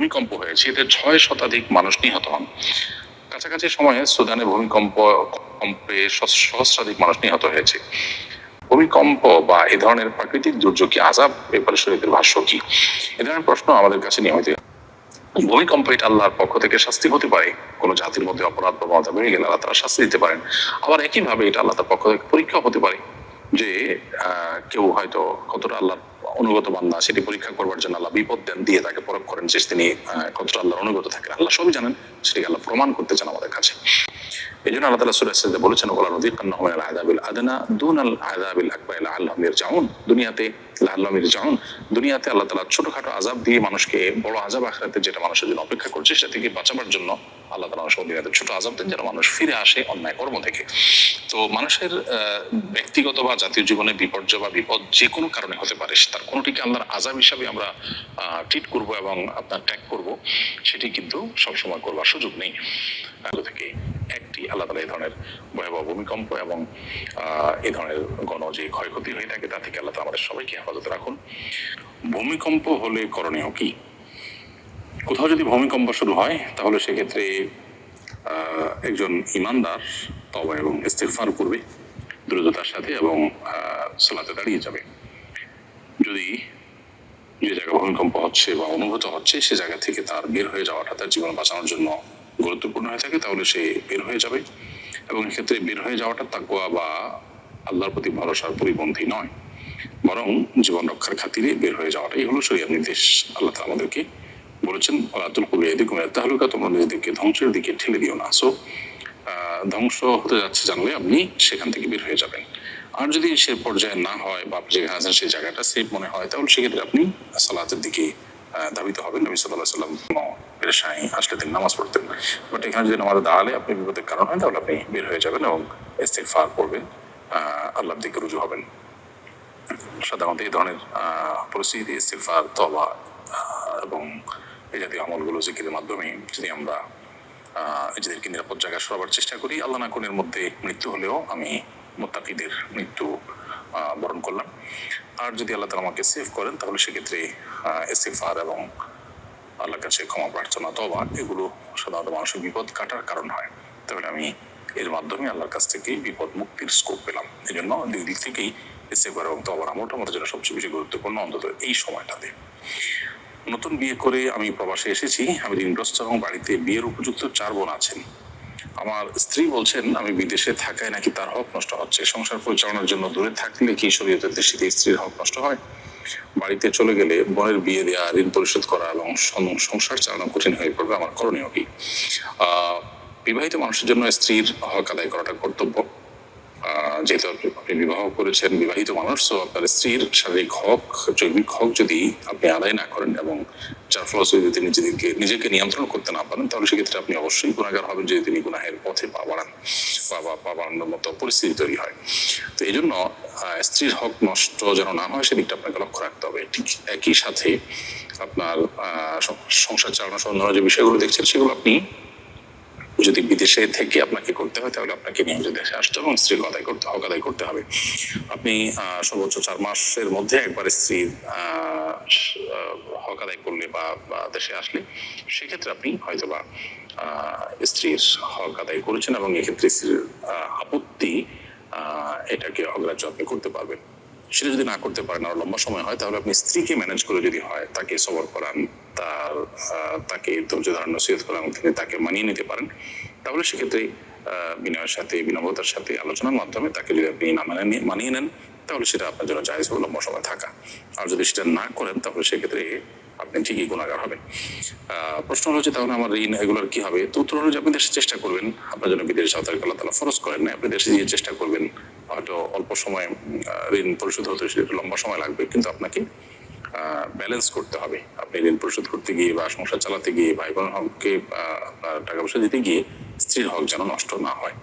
ভূমিকম্প হয়েছে, এতে ছয় শতাধিক মানুষ নিহত হন। কাছাকাছি সময়ে সুদানে ভূমিকম্প, কম্পে সহস্রাধিক মানুষ নিহত হয়েছে। ভূমিকম্প বা এ ধরনের প্রাকৃতিক দুর্যোগ কি আজাব ব্যাপারে শরীরের ভাষ্য কি? এ ধরনের প্রশ্ন আমাদের কাছে নিয়মিত। ভূমিকম্প এটা আল্লাহর পক্ষ থেকে শাস্তি হতে পারে। কোনো জাতির মধ্যে অপরাধ প্রবণতা বেড়ে গেলে আল্লাহ তারা শাস্তি দিতে পারেন। আবার একইভাবে এটা আল্লাহ তার পক্ষ থেকে পরীক্ষা হতে পারে। যে কেউ হয়তো কতটা আল্লাহ অনুগত বান্দা, সেটি পরীক্ষা করবার জন্য আল্লাহ বিপদ দেন, দিয়ে তাকে পরখ করেন যে তিনি কতটা আল্লাহর অনুগত থাকেন। আল্লাহ সবই জানেন, সেটিকে আল্লাহ প্রমাণ করতে চান আমাদের কাছে। এই জন্য আল্লাহ তালা সুরাজ বলেছেন ওলা নদী কান্নাহমের আদাবিল আদনা দুন আল আদাবিল আকবাইল আল্লাহ মির্জাউন দুনিয়াতে আল্লাহ মির্জাউন দুনিয়াতে আল্লাহ তালা ছোটখাটো আজাব দিয়ে মানুষকে বড় আজাব আখরাতে যেটা মানুষের জন্য অপেক্ষা করছে, সেটা থেকে বাঁচাবার জন্য আল্লাহ তালা মানুষ দুনিয়াতে ছোট আজাব দেন যেন মানুষ ফিরে আসে অন্যায় কর্ম থেকে। তো মানুষের ব্যক্তিগত বা জাতীয় জীবনে বিপর্যয় বা বিপদ যে কোনো কারণে হতে পারে তার কোনোটিকে আল্লাহর আজাব হিসাবে আমরা ট্রিট করব এবং আপনার ট্যাগ করব, সেটি কিন্তু সবসময় করবার সুযোগ নেই। থেকে একটি আল্লাহ তালা এই ধরনের ভয়াবহ ভূমিকম্প এবং এই ধরনের গণ যে ক্ষয়ক্ষতি হয়ে থাকে, তা থেকে আল্লাহ আমাদের সবাইকে হেফাজতে রাখুন। ভূমিকম্প হলে করণীয় কি? কোথাও যদি ভূমিকম্প শুরু হয়, তাহলে সেক্ষেত্রে একজন ইমানদার তবা এবং ইস্তেফার করবে, দ্রুততার সাথে এবং সালাতে দাঁড়িয়ে যাবে। যদি যে জায়গায় ভূমিকম্প হচ্ছে বা অনুভূত হচ্ছে, সে জায়গা থেকে তার বের হয়ে যাওয়াটা তার জীবন বাঁচানোর জন্য গুরুত্বপূর্ণ হয়ে থাকে, তাহলে সে বের হয়ে যাবে। এবং এক্ষেত্রে বের হয়ে যাওয়াটা তাকুয়া বা আল্লাহর প্রতি ভরসার পরিপন্থী নয়। বরং জীবন রক্ষার খাতিরে বের হয়ে যাওয়াটাই হলো শরীর নির্দেশ। আল্লাহ তাআলা আমাদেরকে বলেছেন আতুল কবি এদিকে তাহলুকা তোমরা নিজেদেরকে ধ্বংসের দিকে ঠেলে দিও না। সো ধ্বংস হতে যাচ্ছে জানলে আপনি সেখান থেকে বের হয়ে যাবেন। আর যদি সে পর্যায়ে না হয় বা আপনি যেখানে আছেন সেই জায়গাটা সেফ মনে হয়, তাহলে সেক্ষেত্রে আপনি সালাতের দিকে ধাবিত হবেন। নবী সাল্লাহ সাল্লাম পেরেশানি আসলে তিনি নামাজ পড়তেন। বাট এখানে যদি নামাজ দাঁড়ালে আপনি বিপদের কারণ হয়, তাহলে আপনি বের হয়ে যাবেন এবং ইস্তেগফার করবেন। আল্লাহর দিকে রুজু হবেন। সাধারণত এই ধরনের পরিস্থিতি ইস্তেগফার তবা এবং এই জাতীয় আমলগুলো জিকিরের মাধ্যমে যদি আমরা নিজেদেরকে নিরাপদ জায়গায় সরাবার চেষ্টা করি, আল্লাহ না কোনের মধ্যে মৃত্যু হলেও আমি মোত্তাকিদের মৃত্যু বরণ করলাম। আর যদি আল্লাহ তালা আমাকে সেভ করেন, তাহলে সেক্ষেত্রে ইস্তেগফার এবং আল্লাহর কাছে ক্ষমা প্রার্থনা তবা এগুলো সাধারণত মানুষের বিপদ কাটার কারণ হয়। তাহলে আমি এর মাধ্যমে আল্লাহর কাছ থেকে বিপদ মুক্তির স্কোপ পেলাম। এই জন্য দুই দিক থেকেই ইস্তেগফার এবং তবার আমলটা আমাদের জন্য সবচেয়ে বেশি গুরুত্বপূর্ণ অন্তত এই সময়টাতে। নতুন বিয়ে করে আমি প্রবাসে এসেছি, আমি ঋণগ্রস্ত এবং বাড়িতে বিয়ের উপযুক্ত চার বোন আছেন। আমার স্ত্রী বলছেন, আমি বিদেশে থাকায় নাকি তার হক নষ্ট হচ্ছে। সংসার পরিচালনার জন্য দূরে থাকলে কি শরীয়তের দৃষ্টিতে স্ত্রীর হক নষ্ট হয়? বাড়িতে চলে গেলে বোনের বিয়ে দেওয়া ঋণ পরিশোধ করা এবং সংসার চালানো কঠিন হয়ে পড়বে আমার করণীয় কি বিবাহিত মানুষের জন্য স্ত্রীর হক আদায় করাটা কর্তব্য। যেহেতু আপনি- বিবাহ করেছেন, বিবাহিত মানুষ, তো আপনার স্ত্রীর শারীরিক হক, জৈবিক হক যদি আপনি আদায় না করেন এবং যার ফলশ্রুতি যদি নিজেদেরকে নিজেকে নিয়ন্ত্রণ করতে না পারেন, তাহলে সেক্ষেত্রে আপনি অবশ্যই গুণাগার হবেন যদি তিনি গুনাহের পথে পা বাড়ান বা পা বাড়ানোর মতো পরিস্থিতি তৈরি হয়। তো এই জন্য স্ত্রীর হক নষ্ট যেন না হয়, সেদিকটা আপনাকে লক্ষ্য রাখতে হবে। ঠিক একই সাথে আপনার সংসার চালানো সহ যে বিষয়গুলো দেখছেন, সেগুলো আপনি যদি বিদেশে থেকে আপনাকে করতে হয়, তাহলে আপনাকে নিয়ে যদি দেশে আসতে হবে এবং স্ত্রীর আদায় করতে, হক আদায় করতে হবে। আপনি সর্বোচ্চ চার মাসের মধ্যে একবার স্ত্রীর হক আদায় করলে বা দেশে আসলে, সেক্ষেত্রে আপনি হয়তো বা স্ত্রীর হক আদায় করেছেন এবং এক্ষেত্রে স্ত্রীর আপত্তি এটাকে অগ্রাহ্য আপনি করতে পারবেন। সেটা যদি না করতে পারেন, আর লম্বা সময় হয়, তাহলে আপনি স্ত্রীকে ম্যানেজ করে যদি হয়, তাকে সবর করান, তার তাকে ধৈর্য ধারণ, নসিহত করান তিনি তাকে মানিয়ে নিতে পারেন, তাহলে সেক্ষেত্রে বিনয়ের সাথে বিনম্রতার সাথে আলোচনার মাধ্যমে তাকে যদি আপনি না মানে মানিয়ে নেন, তাহলে সেটা আপনার জন্য জায়জ হবে লম্বা সময় থাকা। আর যদি সেটা না করেন, তাহলে সেক্ষেত্রে আপনি ঠিকই গুণাগার হবেন প্রশ্ন হলো যে তাহলে আমার ঋণ এগুলোর কি হবে? তো উত্তর হলো যে আপনি দেশে চেষ্টা করবেন। আপনার জন্য বিদেশ তাকে আল্লাহ তালা ফরজ করেন না আপনি দেশে গিয়ে চেষ্টা করবেন। হয়তো অল্প সময় ঋণ পরিশোধ হতে সেটা লম্বা সময় লাগবে। কিন্তু আপনাকে ব্যালেন্স করতে হবে। আপনি ঋণ পরিশোধ করতে গিয়ে বা সংসার চালাতে গিয়ে ভাই বোন হককে আপনার টাকা পয়সা দিতে গিয়ে, স্ত্রীর হক যেন নষ্ট না হয়।